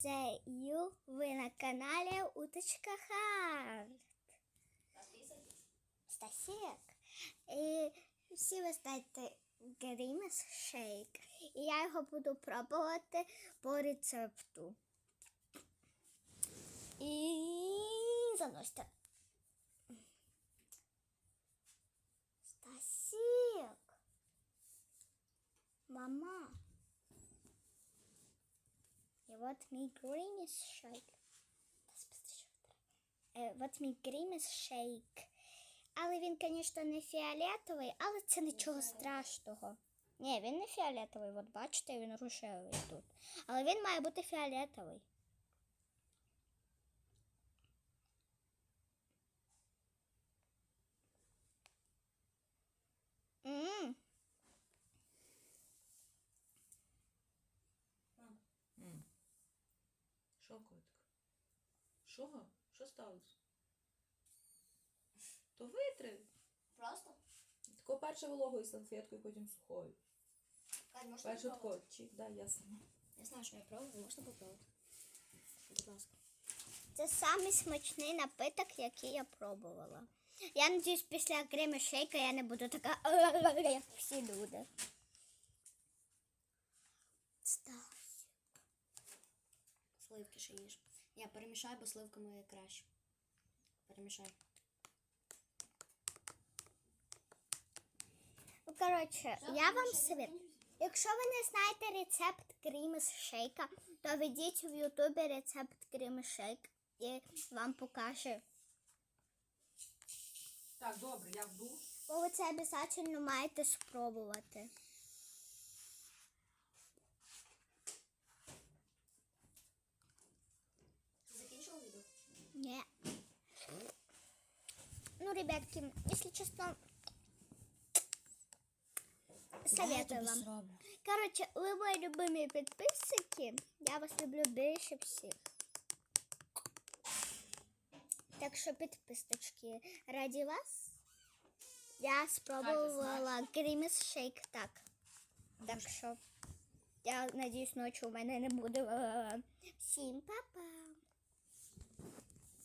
Це Ю, ви на каналі Уточка Харт. Стасік. І всі ви знаєте Грімес Шейк. І я його буду пробувати по рецепту. І заносьте. Стасік. Мама. І my мій is shake. What my мій is shake. Але він, звісно, не фіолетовий, але це нічого страшного. Ні, він не фіолетовий, от бачите, він рушевий тут. Але він має бути фіолетовий. Що, котик? Що? Що сталося? То витри. Просто? Тако перше вологою салфеткою, потім сухою. Кать, можна Перше тако, чик, да, я сама. Я знаю, що я пробувала, можна попробувати. Будь ласка. Це самий смачний напиток, який я пробувала. Я надіюсь, після Грима шейка я не буду така, як всі люди. Сливки ще їж. Я перемішаю, бо сливками краще. Перемішай. Ну, коротше, я вам совет. Якщо ви не знаєте рецепт Гримес шейка, то введіть в Ютубі рецепт Гримес шейк і вам покаже. Так, добре, я в душ. Бо ви це обов'язково маєте спробувати. Ну, ребятки, если честно, советую вам. Короче, вы мои любимые подписчики. Я вас люблю більше всіх. Так що підписочки, раді вас я спробувала Гриміс шейк так. Так що я надіюсь, ночі у мене не буде. Всім па-па!